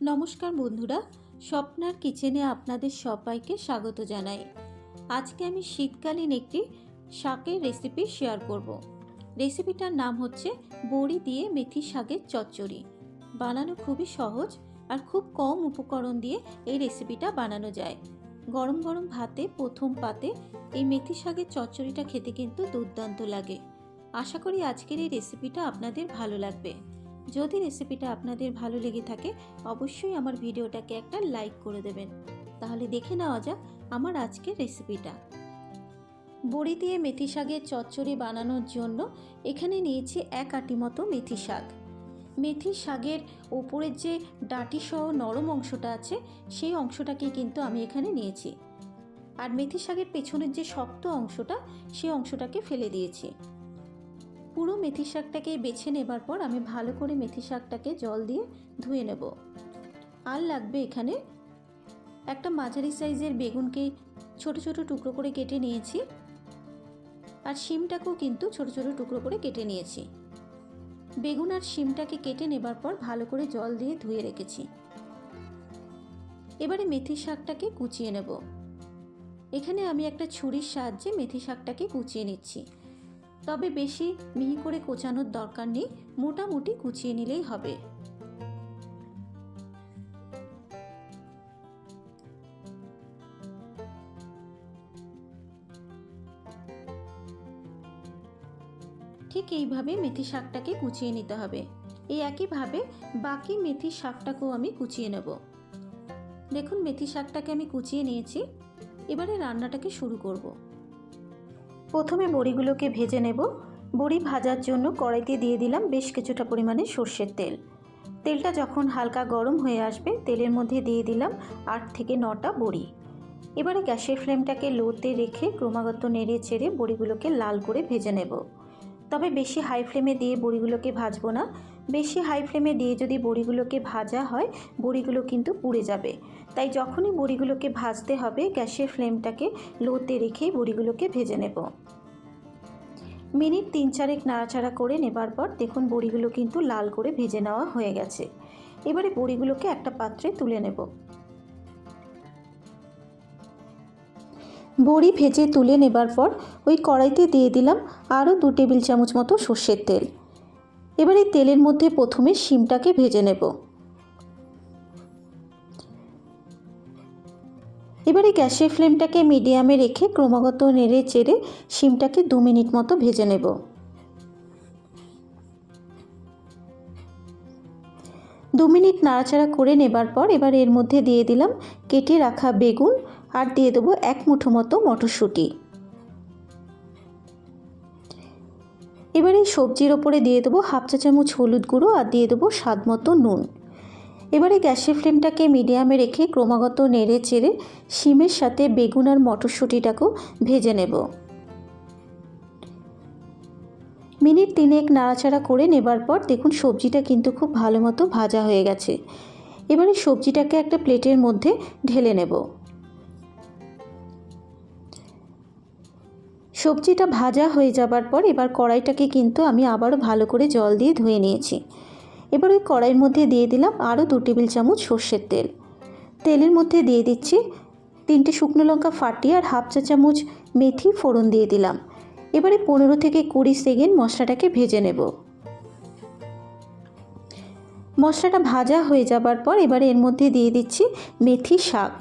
নমস্কার বন্ধুরা, স্বপ্নার কিচেনে আপনাদের সবাইকে স্বাগত জানাই। আজকে আমি শীতকালীন একটি শাকের রেসিপি শেয়ার করব। রেসিপিটার নাম হচ্ছে বড়ি দিয়ে মেথি শাকের চচ্চড়ি। বানানো খুবই সহজ আর খুব কম উপকরণ দিয়ে এই রেসিপিটা বানানো যায়। গরম গরম ভাতে প্রথম পাতে এই মেথি শাকের চচ্চড়িটা খেতে কিন্তু দুর্দান্ত লাগে। আশা করি আজকের এই রেসিপিটা আপনাদের ভালো লাগবে। যদি রেসিপিটা আপনাদের ভালো লেগে থাকে, অবশ্যই আমার ভিডিওটাকে একটা লাইক করে দেবেন। তাহলে দেখে নেওয়া যাক আমার আজকের রেসিপিটা বড়ি দিয়ে মেথি শাকের চচ্চড়ি বানানোর জন্য এখানে নিয়েছি এক আটি মতো মেথি শাক। মেথি শাকের ওপরের যে ডাটি সহ নরম অংশটা আছে, সেই অংশটাকে কিন্তু আমি এখানে নিয়েছি। আর মেথি শাকের পেছনের যে শক্ত অংশটা, সেই অংশটাকে ফেলে দিয়েছি। পুরো মেথি শাকটাকে বেছে নেবার পর আমি ভালো করে মেথি শাকটাকে জল দিয়ে ধুয়ে নেব। আর লাগবে এখানে একটা মাঝারি সাইজের বেগুনকে ছোট ছোট টুকরো করে কেটে নিয়েছি। আর শিমটাকেও কিন্তু ছোট ছোট টুকরো করে কেটে নিয়েছি। বেগুন আর শিমটাকে কেটে নেবার পর ভালো করে জল দিয়ে ধুয়ে রেখেছি। এবারে মেথি শাকটাকে কুচিয়ে নেব। এখানে আমি একটা ছুরির সাহায্যে মেথি শাকটাকে কুচিয়ে নিচ্ছি। তবে বেশি মিহি করে কোচানোর দরকার নেই, মোটামুটি কুচিয়ে নিলেই হবে। ঠিক এইভাবে মেথি শাকটাকে কুচিয়ে নিতে হবে। এই একইভাবে বাকি মেথি শাকটাকেও আমি কুচিয়ে নেব। দেখুন, মেথি শাকটাকে আমি কুচিয়ে নিয়েছি। এবারে রান্নাটাকে শুরু করব। প্রথমে বড়িগুলোকে ভেজে নেব। বড়ি ভাজার জন্য কড়াইতে দিয়ে দিলাম বেশ কিছুটা পরিমাণে সর্ষের তেল। তেলটা যখন হালকা গরম হয়ে আসবে, তেলের মধ্যে দিয়ে দিলাম আট থেকে নটা বড়ি। এবারে গ্যাসের ফ্লেমটাকে লোতে রেখে ক্রমাগত নেড়ে চেড়ে বড়িগুলোকে লাল করে ভেজে নেব। তবে বেশি হাই ফ্লেমে দিয়ে বড়িগুলোকে ভাজবো না। বেশি হাই ফ্লেমে দিয়ে যদি বড়িগুলোকে ভাজা হয়, বড়িগুলো কিন্তু পুড়ে যাবে। তাই যখনই বড়িগুলোকে ভাজতে হবে, গ্যাসের ফ্লেমটাকে লোতে রেখেই বড়িগুলোকে ভেজে নেব। মিনিট তিন চারেক নাড়াচাড়া করে নেবার পর দেখুন বড়িগুলো কিন্তু লাল করে ভেজে নেওয়া হয়ে গেছে। এবারে বড়িগুলোকে একটা পাত্রে তুলে নেব। বড়ি ভেজে তুলে নেবার পর ওই কড়াইতে দিয়ে দিলাম আরও দু টেবিল চামচ মতো সর্ষের তেল। এবার এই তেলের মধ্যে প্রথমে শিমটাকে ভেজে নেব। এবারে গ্যাসের ফ্লেমটাকে মিডিয়ামে রেখে ক্রমাগত নেড়ে চেড়ে শিমটাকে দু মিনিট মতো ভেজে নেব। দু মিনিট নাড়াচাড়া করে নেবার পর এবার এর মধ্যে দিয়ে দিলাম কেটে রাখা বেগুন আর দিয়ে দেবো এক মুঠো মতো মটরশুঁটি। এবার এই সবজির ওপরে দিয়ে দেবো হাফ চা চামচ হলুদ গুঁড়ো আর দিয়ে দেবো স্বাদ মতো নুন। এবারে গ্যাসের ফ্লেমটাকে মিডিয়ামে রেখে ক্রমাগত নেড়ে চেড়ে শিমের সাথে বেগুন আর মটরশুঁটিটাকেও ভেজে নেব। মিনিট তিনেক নাড়াচাড়া করে নেবার পর দেখুন সবজিটা কিন্তু খুব ভালো মতো ভাজা হয়ে গেছে। এবারে সবজিটাকে একটা প্লেটের মধ্যে ঢেলে নেব। সবজিটা ভাজা হয়ে যাবার পর এবার কড়াইটাকে কিন্তু আমি আবারও ভালো করে জল দিয়ে ধুয়ে নিয়েছি। এবার ওই কড়াইয়ের মধ্যে দিয়ে দিলাম আরও দু টেবিল চামচ সর্ষের তেল। তেলের মধ্যে দিয়ে দিচ্ছি তিনটে শুকনো লঙ্কা ফাটিয়ে আর হাফ চা চামচ মেথি ফোড়ন দিয়ে দিলাম। এবারে পনেরো থেকে কুড়ি সেকেন্ড মশলাটাকে ভেজে নেব। মশলাটা ভাজা হয়ে যাবার পর এবারে এর মধ্যে দিয়ে দিচ্ছি মেথি শাক।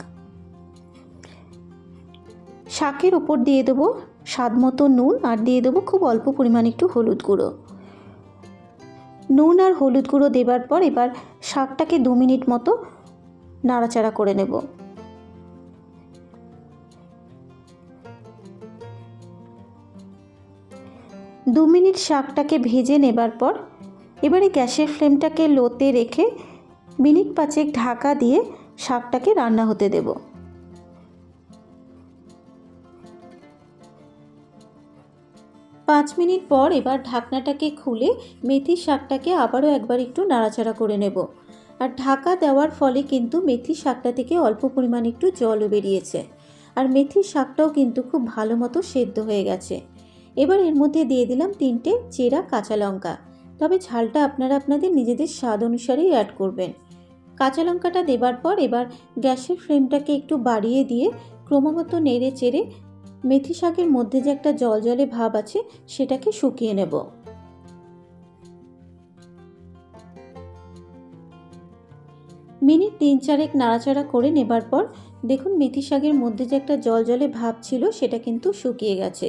শাকের ওপর দিয়ে দেবো স্বাদ মতো নুন আর দিয়ে দেবো খুব অল্প পরিমাণ একটু হলুদ গুঁড়ো। নুন আর হলুদ গুঁড়ো দেবার পর এবার শাকটাকে দু মিনিট মতো নাড়াচাড়া করে নেব। দু মিনিট শাকটাকে ভেজে নেবার পর এবারে গ্যাসের ফ্লেমটাকে লোতে রেখে মিনিট পাঁচেক ঢাকা দিয়ে শাকটাকে রান্না হতে দেবো। পাঁচ মিনিট পর এবার ঢাকনাটাকে খুলে মেথি শাকটাকে আবারও একবার একটু নাড়াচাড়া করে নেব। আর ঢাকা দেওয়ার ফলে কিন্তু মেথি শাকটা থেকে অল্প পরিমাণ একটু জলও বেরিয়েছে। আর মেথি শাকটাও কিন্তু খুব ভালো মতো সেদ্ধ হয়ে গেছে। এবার এর মধ্যে দিয়ে দিলাম তিনটে চেরা কাঁচা লঙ্কা। তবে ঝালটা আপনারা আপনাদের নিজেদের স্বাদ অনুসারেই অ্যাড করবেন। কাঁচা লঙ্কাটা দেবার পর এবার গ্যাসের ফ্লেমটাকে একটু বাড়িয়ে দিয়ে ক্রমাগত নেড়ে চেড়ে মেথি শাকের মধ্যে যে একটা জল জলে ভাব আছে, সেটাকে শুকিয়ে নেব। মিনিট তিন চারেক নাড়াচাড়া করে নেবার পর, দেখুন মেথি শাকের মধ্যে যে একটা জল জলে ভাব ছিল, সেটা কিন্তু শুকিয়ে গেছে।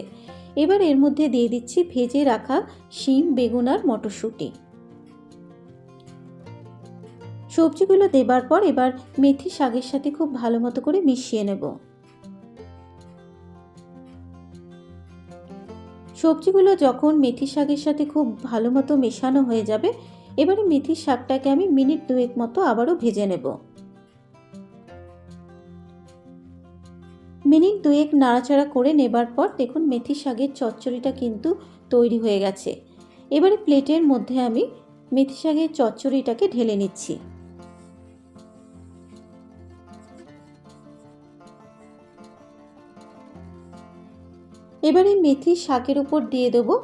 এবার এর মধ্যে দিয়ে দিচ্ছি ভেজে রাখা শিম, বেগুন আর মটরশুঁটি। সবজিগুলো দেবার পর এবার মেথি শাকের সাথে খুব ভালো মতো করে মিশিয়ে নেব। সবজিগুলো যখন মেথি শাকের সাথে খুব ভালো মতো মেশানো হয়ে যাবে, এবারে মেথির শাকটাকে আমি মিনিট দুয়েক মতো আবারও ভেজে নেব। মিনিট দুয়েক নাড়াচাড়া করে নেবার পর দেখুন মেথি শাকের চচ্চড়িটা কিন্তু তৈরি হয়ে গেছে। এবারে প্লেটের মধ্যে আমি মেথি শাকের চচ্চড়িটাকে ঢেলে নিচ্ছি। এবারে মেথি শাকের উপর দিয়ে দেবো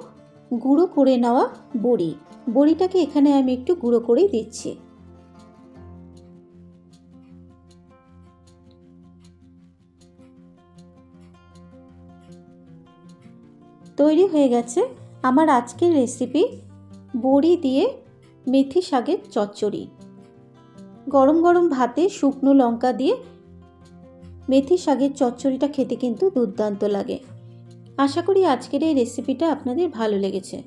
গুঁড়ো করে নেওয়া বড়ি। বড়িটাকে এখানে আমি একটু গুঁড়ো করেই দিচ্ছি। তৈরি হয়ে গেছে আমার আজকের রেসিপি বড়ি দিয়ে মেথি শাকের চচ্চড়ি। গরম গরম ভাতে শুকনো লঙ্কা দিয়ে মেথি শাকের চচ্চড়িটা খেতে কিন্তু দুর্দান্ত লাগে। আশা করি আজকের এই রেসিপিটা আপনাদের ভালো লেগেছে।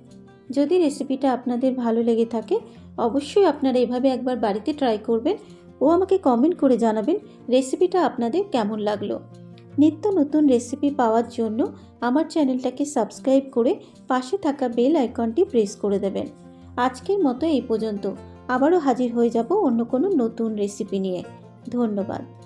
যদি রেসিপিটা আপনাদের ভালো লেগে থাকে, অবশ্যই আপনারা এভাবে একবার বাড়িতে ট্রাই করবেন ও আমাকে কমেন্ট করে জানাবেন রেসিপিটা আপনাদের কেমন লাগল। নিত্য নতুন রেসিপি পাওয়ার জন্য আমার চ্যানেলটাকে সাবস্ক্রাইব করে পাশে থাকা বেল আইকনটি প্রেস করে দেবেন। আজকের মতো এই পর্যন্ত। আবারও হাজির হয়ে যাব অন্য কোনো নতুন রেসিপি নিয়ে। ধন্যবাদ।